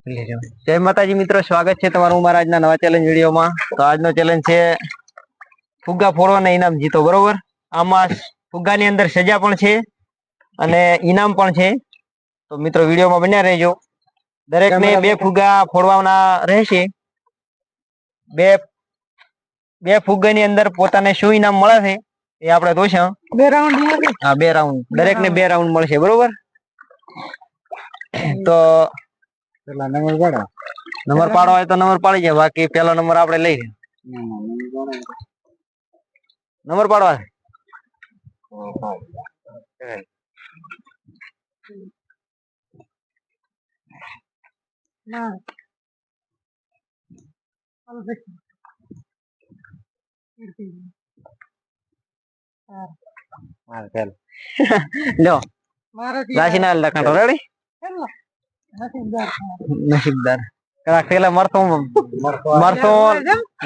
જય માતાજી મિત્રો સ્વાગત છે તમારું મારા આજના નવા ચેલેન્જ વિડીયોમાં. તો આજનો ચેલેન્જ છે ફુગ્ગા ફોડવાના ઇનામ જીતો બરોબર? આમાં ફુગ્ગાની અંદર સજા પણ છે અને ઇનામ પણ છે. તો મિત્રો વિડીયોમાં બન્યા રહેજો. દરેકને બે ફુગ્ગા ફોડવાના રહેશે. બે બે ફુગ્ગાની અંદર પોતાને શું ઇનામ મળે છે એ આપણે જોશું બે રાઉન્ડ હા બે રાઉન્ડ દરેકને બે રાઉન્ડ મળશે બરોબર? તો પેલા નંબર પાડો. નંબર પાડો હોય તો નંબર પાડી જાય બાકી પેલો નંબર આપણે લઈ નંબર પાડવા મારે ના લ્યો મારે રાશી ના લખાણો રેડી નસીબદાર. કદાચ પેલા મરતો મરતો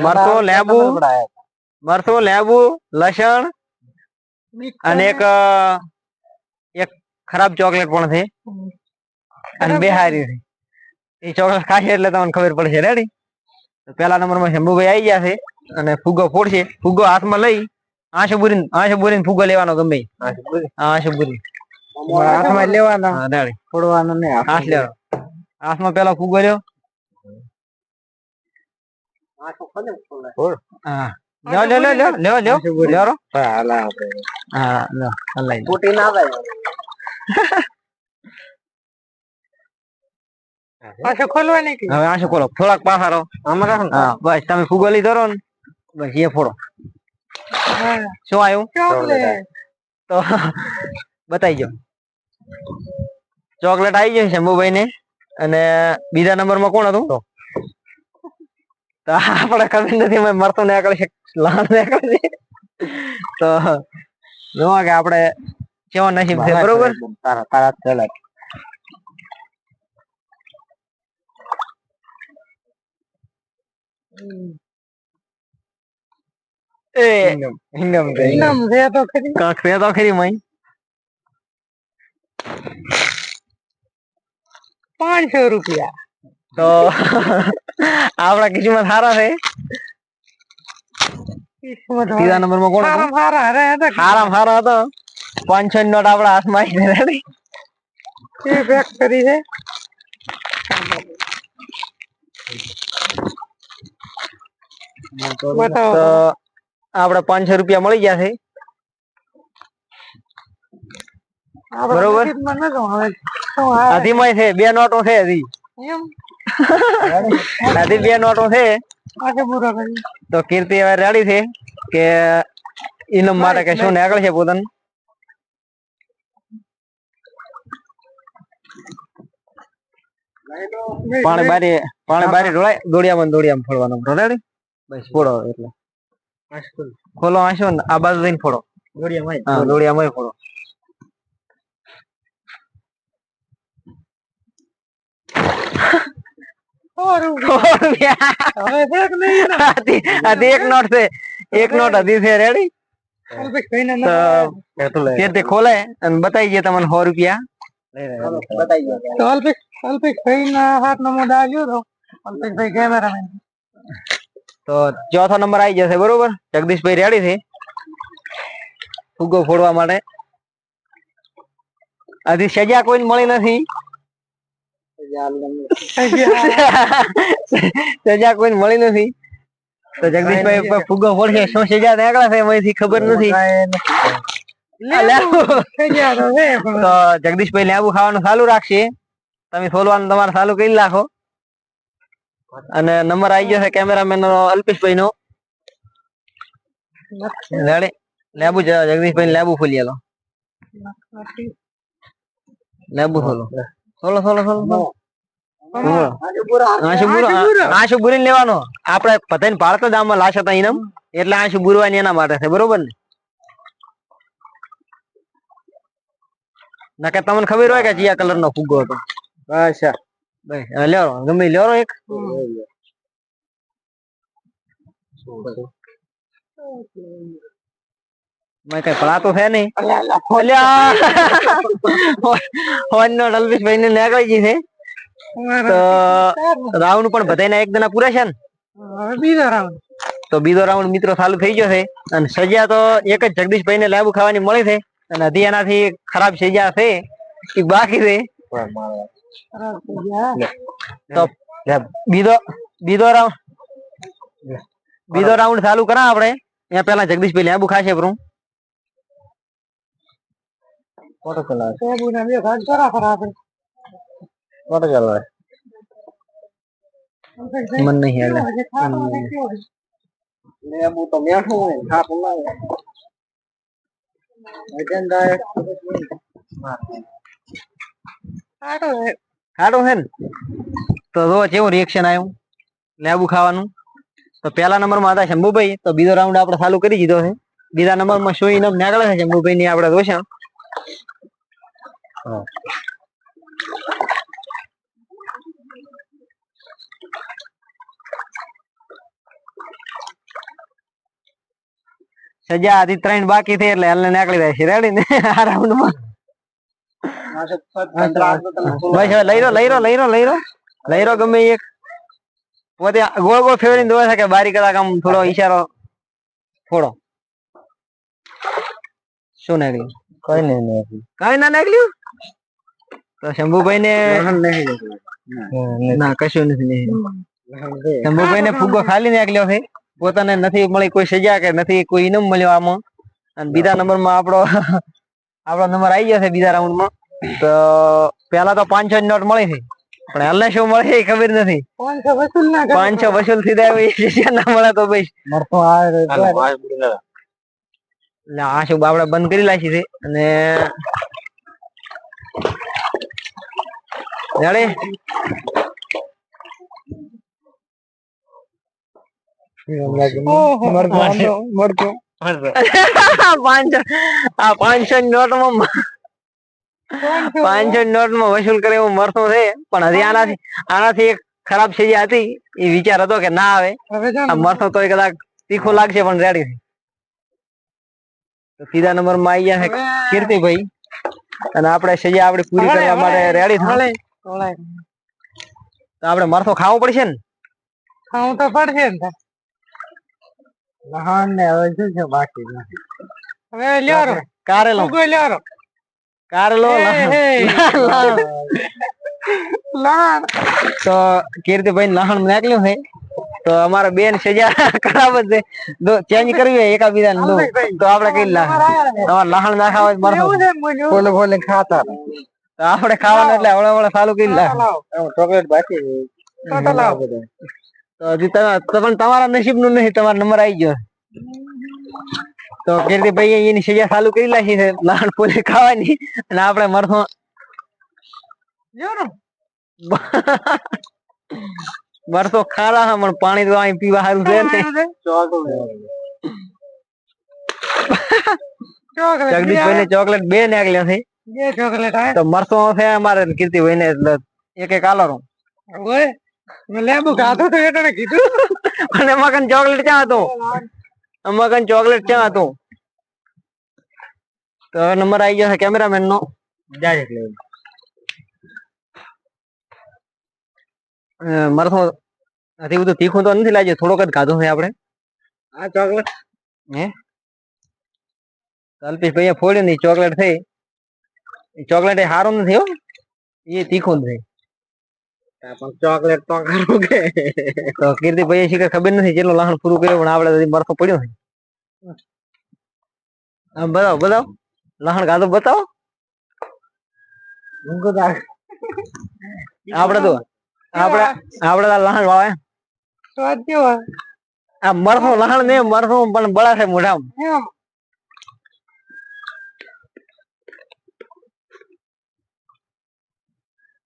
મરતો લેબુ મરતો લેબુ લસણ અને એક એક ખરાબ ચોકલેટ પણ છે અને બે હારી છે એ ચોકલેટ ખાશે એટલે તમને ખબર પડશે. રેડી પેલા નંબરમાં શંભુભાઈ આવી ગયા છે અને ફુગ્ગો ફોડશે. ફુગ્ગો હાથમાં લઈ આંસુ બુરીને આંસુ બુરીને ફુગ્ગો લેવાનો ગમે. ઈ. બુરી હાથમાં લેવાના. નહીં હાથ લેવાનો હાથમાં પેલો ફુગ્ગો લ્યો થોડાક પાછા રહો. આમાં રાખો બસ તમે ફૂગો લીધો ને. બસ એ ફોડો. શું આવ્યું? તો બતાવી જો ચોકલેટ આવી ગઈ શંભુભાઈ ને અને બીજા નંબરમાં કોણ હતું? આપણે ખબર નથી મરતો નીકળે છે લાલ નીકળે છે તો જોવા કે આપણે કેવા નસીબ છે બરોબર? તારા તારા ચલક એ હિંગમ. છે. ઇનામ છે તો ખરી. કાંખ તો ખરી મય. પાંચસો રૂપિયા. તો આપડા કિસ્મત સારા છે. ત્રીજા નંબરમાં કોણ હતું? હારા હારા અરે હતા હારામ હારો હતો. પાંચસો ની નોટ આપણા હાથમાં આવી ગઈ પેક કરી છે. બતાવો. આપણે પાંચસો રૂપિયા મળી ગયા છે. બરોબર. હજીમાં છે બે નોટો છે હજી. એમ? હજી બે નોટો છે. પાછો પૂરો કરી. તો કીર્તિ હવે રેડી છે કે ઇનામ માટે કે શું નીકળે છે પોતાનું? પાણી બારી પાણી બારી ઢોળાય દોડિયામાં દોડિયામાં ફળવાનું રેડી બસ. ફોડો એટલે. ખોલો આશો ને આ બાજુ જઈને ફોડો. દોડિયામાં દોડિયામાં ફોડો. સો રૂપિયા હવે છે કે નહીં ને? આથી આથી એક નોટ છે. એક નોટ હજી છે રેડી તો તે તે ખોલે અને બતાવી દે તમને સો રૂપિયા. તો ચોથો નંબર આવી જશે બરોબર? જગદીશભાઈ રેડી છે? ફુગ્ગો ફોડવા માટે. હજી સજા કોઈ મળી નથી? સજા કોઈ મળી નથી. તો જગદીશભાઈ ફુગો પડશે શું સજા નીકળે છે એમાંથી ખબર નથી. તો જગદીશભાઈ લેબુ ખાવાનું ચાલુ રાખશે. તમે ખોલવાનું તમારે ચાલુ કરી નાખો. અને નંબર આવી ગયો છે કેમેરામેન નો અલ્પેશભાઈ નો લેબુ જગદીશભાઈ લેબુ ખોલી આલો. લેબુ ખોલો ખોલો ખોલો ખોલો. આંસુ લેવાનો. આપડે બધાને પાડતા દામમાં લાશ હતા ઇનામ એટલે આશુ બુરવાની એના માટે છે બરોબર ને? નકે તમને ખબર હોય કે ચિયા કલર નો ફુગ્ગો હતો? અચ્છા. લ્યો ગમે લ્યો એક. મેં કઈ પડાતો છે નહીં. અલ્યા. ફોન નો અલ્પેશભાઈ ને નીકળી ગઈ છે. તો રાઉન્ડ પણ બધાના એક દના પૂરા છે ને? બીજો રાઉન્ડ. તો બીજો રાઉન્ડ મિત્રો ચાલુ થઈ ગયો છે. અને સજા તો એક જ જગદીશભાઈ ને લાંબુ ખાવાની મળી છે. અને હજી એનાથી ખરાબ સજા છે. એ બાકી છે. તો બીજો બીજો રાઉન્ડ. બીજો રાઉન્ડ ચાલુ કરા આપણે. ત્યાં પેલા જગદીશભાઈ લાંબુ ખાશે પ્રું ફોટો ચલાવે સાબુના બે ભાગ કરા ખરા આપણે. હાલે હજી ખાવાનું કંઈ કેવું છે? લેબુ તો મીઠું હોય. ખાટું ના હોય એજન્ડા ખાટું છે. ખાટું છે ને. તો જો કેવું રિએક્શન આવ્યું? લેબુ ખાવાનું? તો પહેલા નંબરમાં હતા શંભુભાઈ તો બીજો રાઉન્ડ આપણે ચાલુ કરી દીધો છે. બીજા નંબરમાં શું ઇનામ નીકળે છે શંભુભાઈ ની આપણે રોશન. સજા હજી ત્રણ બાકી થઈ એટલે હાલને નીકળી જાય છે. રેડી ને? આ રાઉન્ડમાં? બસ હવે લઈ લો લઈ લો લઈ લો લઈ લો. લઈ લો ગમે એક. પોતે ગોળ ગોળ ફેરવીને દોડે છે કે બારી કદાચ આમ થોડો ઈશારો? થોડો શું નીકળ્યું? કઈ નહીં કઈ ના નીકળ્યું? તો શંભુભાઈ ને ના કશું નથી નીકળ્યું. શંભુભાઈ ને ફુગ્ગો ખાલી નીકળ્યો છે. પોતાને નથી મળી કોઈ સજા કે નથી કોઈ ઇનામ મળ્યો આમાં. અને બીજા નંબરમાં આપણો આપણો નંબર આવી ગયો છે બીજા રાઉન્ડમાં. તો પેલા તો પાંચસો ની નોટ મળી છે. પણ હાલને શું મળે એ ખબર નથી. પાંચસો વસૂલ થઈ જાય સજા ના મળે તો ભાઈ. એટલે આ શું આપણે બંધ કરી લાગી છે. અને જાણે પાંચસો નોટમાં પાંચસો. પાંચસો નોટમાં વસૂલ કરે એવું મરતો છે પણ હજી આનાથી આનાથી એક ખરાબ સજા હતી એ વિચાર હતો કે ના આવે આ મરતો તો કદાચ તીખો લાગશે પણ રેડી છે તો સીધા નંબરમાં આવી ગયા છે કીર્તિભાઈ અને આપણે સજા આપણે પૂરી કરવા માટે રેડી થાય. તો આપણે મરતો ખાવું પડશે ને ખાવું તો પડશે ને. લહાણ ને હવે શું છે બાકી હવે લ્યો. કારેલો. ઉગો લ્યો. કારેલો લહાણ. લહાણ. તો કીર્તિભાઈ લહાણ નાખ્યું છે તો અમારે બેન સજા ખરાબ જ છે ચેન્જ કરવી હોય એકાબીજા ને તો આપડે કઈ લહાણ તમારે લહાણ નાખા હોય. બોલે બોલે ખાતા. તો આપડે ખાવાનું એટલે હવળે હવળે ચાલુ કઈ લાવ. લાવો. ચોકલેટ બાકી તો તો લાવો. તો હજી તમે પણ તમારા નસીબનું નહીં તમારો નંબર આવી ગયો. તો કીર્તિભાઈ એની સજા ચાલુ કરી લાગી છે લાડ પોલી ખાવાની અને આપણે લ્યો રો. ખારા છે પણ પાણી તો અહીં પીવા સારું છે ને. ચોકલેટ. જગદીશભાઈ ને ચોકલેટ બે નાખલ્યા છે. બે ચોકલેટ તો મરતો છે અમારે કીર્તિભાઈ ને એટલે એક એક આલો ઓય લેબુ ખાધું તો એટલે કીધું. અને એમાં ચોકલેટ ક્યાં હતું? એમાં ચોકલેટ ક્યાં હતું? તો નંબર આવી ગયો છે કેમેરામેન નો. જાય મરતો હજી બધું તીખું તો નથી લાગ્યું. થોડોક જ ખાધું છે આપણે. આ ચોકલેટ? હે? કલ્પેશભાઈ ફોડ્યું ની ચોકલેટ થઈ ચોકલેટ એ સારું નથી હો. એ તીખું જ છે ચોકલેટ તો ખરું કે. તો કીર્તિભાઈ શિખર ખબર નથી કેટલો લહણ પૂરું કર્યું પણ આપણે મરતો પડ્યો છે. આમ બતાવો બતાવો. લહણ ગાધો બતાવો. આપણે તો આપણે આપણે તો લહણ વાવે. આ મરથો લહણ ને મરથો પણ બળા છે મોઢામાં.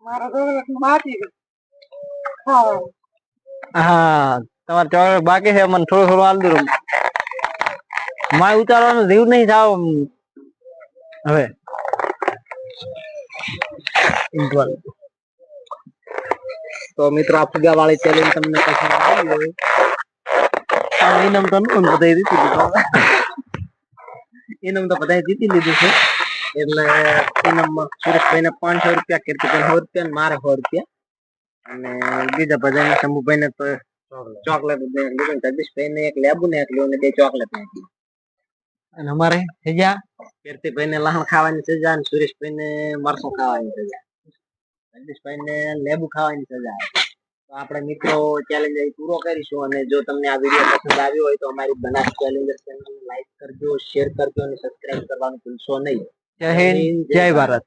મારા છે. ખાવાનું. હા. તમારે ચોકલેટ બાકી છે, મને થોડું થોડું આલ દઉં માય ઉતારવાનું જીવ નહીં થાવ. હવે. તો મિત્રો, આ ફુગા વાળી ચેલેન્જ તમને પસંદ આવી હોય. આ ઇનામ તો નતું ને બધાએ જીતી લીધું ઇનામ તો બધાય જીતી લીધું છે. એટલે ઇનામમાં સુરેશભાઈ ને પાંચસો રૂપિયા કીર્તિભાઈ સો રૂપિયા મારે સો રૂપિયા. અને બીજા બધા શંભુભાઈ ને તો ચોકલેટ લીધું. જગદીશભાઈ ને એક લેબુ ને એક ને બે ચોકલેટ અને અમારે સજા કીર્તિભાઈ ને લહણ ખાવાની સજા અને સુરેશભાઈ ને મરસું ખાવાની સજા. જગદીશભાઈ ને લેબુ ખાવાની સજા. તો આપણે મિત્રો ચેલેન્જ પૂરો કરીશું અને જો તમને આ વીડિયો પસંદ આવ્યો હોય તો અમારી બનાસ ચેલેન્જર ચેનલ લાઈક કરજો શેર કરજો અને સબસ્ક્રાઇબ કરવાનું ભૂલશો નહીં. જય હિન્દ જય ભારત.